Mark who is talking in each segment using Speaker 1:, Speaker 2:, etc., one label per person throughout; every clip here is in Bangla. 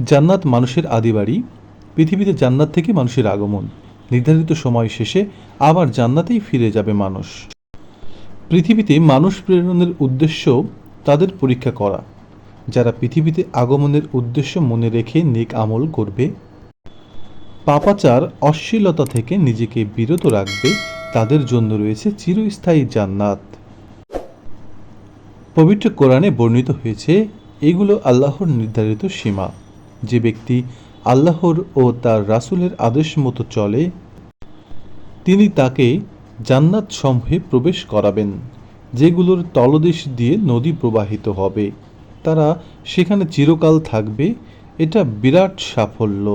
Speaker 1: জান্নাত মানুষের আদিবাড়ি পৃথিবীতে জান্নাত থেকে মানুষের আগমন। নির্ধারিত সময় শেষে আবার জান্নাতেই ফিরে যাবে মানুষ। পৃথিবীতে মানুষ প্রেরণের উদ্দেশ্য তাদের পরীক্ষা করা। যারা পৃথিবীতে আগমনের উদ্দেশ্য মনে রেখে নেক আমল করবে, পাপাচার, অশ্লীলতা থেকে নিজেকে বিরত রাখবে, তাদের জন্য রয়েছে চিরস্থায়ী জান্নাত। পবিত্র কোরআনে বর্ণিত হয়েছে, এগুলো আল্লাহর নির্ধারিত সীমা। যে ব্যক্তি আল্লাহর ও তার রাসূলের আদেশ মতো চলে, তিনি তাকে জান্নাত সমূহে প্রবেশ করাবেন, যেগুলোর তলদেশ দিয়ে নদী প্রবাহিত হবে। তারা সেখানে চিরকাল থাকবে। এটা বিরাট সাফল্য।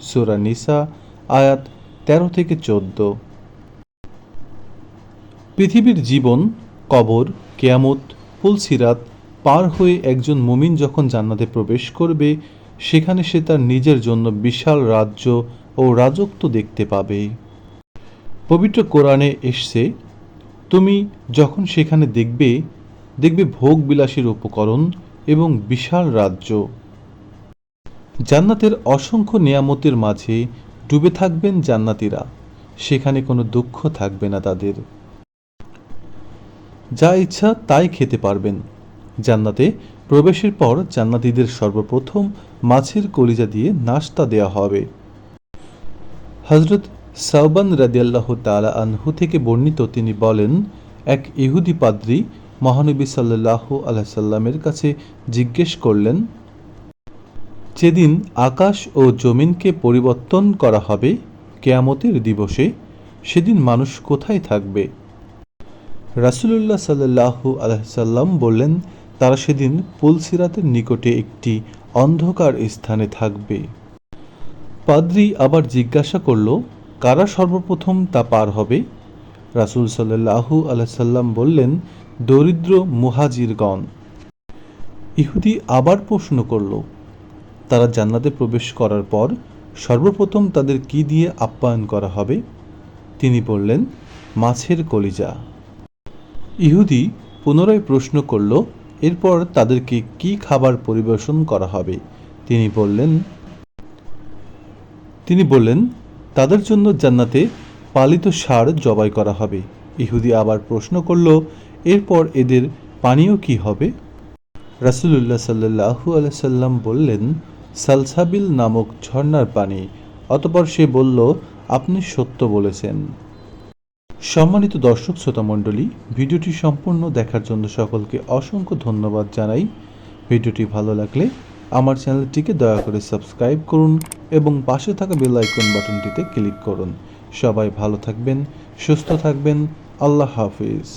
Speaker 1: সোরা নিসা, আয়াত তেরো থেকে চোদ্দ। পৃথিবীর জীবন, কবর, কেয়ামত, ফুলসিরাত পার হয়ে একজন মুমিন যখন জান্নাতে প্রবেশ করবে সেখানে সে তার নিজের জন্য বিশাল রাজ্য ও রাজত্ব দেখতে পাবে। পবিত্র কোরআনে এসছে, তুমি যখন সেখানে দেখবে দেখবে ভোগ বিলাসের উপকরণ এবং বিশাল রাজ্য। জান্নাতের অসংখ্য নিয়ামতের মাঝে ডুবে থাকবেন জান্নাতীরা, সেখানে কোনো দুঃখ থাকবে না তাদের। যা ইচ্ছা তাই খেতে পারবেন। জান্নাতে প্রবেশের পর জান্নাতীদের সর্বপ্রথম মাছের কলিজা দিয়ে নাস্তা দেয়া হবে। হজরত সাউবান রাদিয়াল্লাহ তালা আনহু থেকে বর্ণিত তিনি বলেন, এক ইহুদি পাদ্রী মহানবী সাল্লাহ আলাইসাল্লামের কাছে জিজ্ঞেস করলেন যেদিন আকাশ ও জমিনকে পরিবর্তন করা হবে কেয়ামতের দিবসে? সেদিন মানুষ কোথায় থাকবে? রাসুলুল্লাহ সাল্লাহু আলহাম বললেন তারা সেদিন পুলসিরাতের নিকটে একটি অন্ধকার স্থানে থাকবে। পাদ্রি আবার জিজ্ঞাসা করল, কারা সর্বপ্রথম তা পার হবে? রাসুল সাল্লাহু আলহাম বললেন, দরিদ্র মুহাজিরগণ। ইহুদি আবার প্রশ্ন করল, তারা জান্নাতে প্রবেশ করার পর সর্বপ্রথম তাদের কি দিয়ে আপ্যায়ন করা হবে? তিনি বললেন, মাছের কলিজা। ইহুদি পুনরায় প্রশ্ন করল এরপর তাদেরকে কি খাবার পরিবেশন করা হবে? তিনি বললেন তিনি বললেন, তাদের জন্য জান্নাতে পালিত সার জবাই করা হবে। ইহুদি আবার প্রশ্ন করল, এরপর এদের পানীয় কি হবে? রাসুলুল্লাহ সাল্লাহু আলাইসাল্লাম বললেন, সালসাবিল নামক ঝর্ণার পানি। অতপর সে বলল, আপনি সত্য বলেছেন। সম্মানিত দর্শক শ্রোতা মণ্ডলী, ভিডিওটি সম্পূর্ণ দেখার জন্য সকলকে অসংখ্য ধন্যবাদ জানাই। ভিডিওটি ভালো লাগলে আমার চ্যানেলটিকে দয়া করে সাবস্ক্রাইব করুন এবং পাশে থাকা বেল আইকন বাটনটিতে ক্লিক করুন। সবাই ভালো থাকবেন, সুস্থ থাকবেন। আল্লাহ হাফিজ।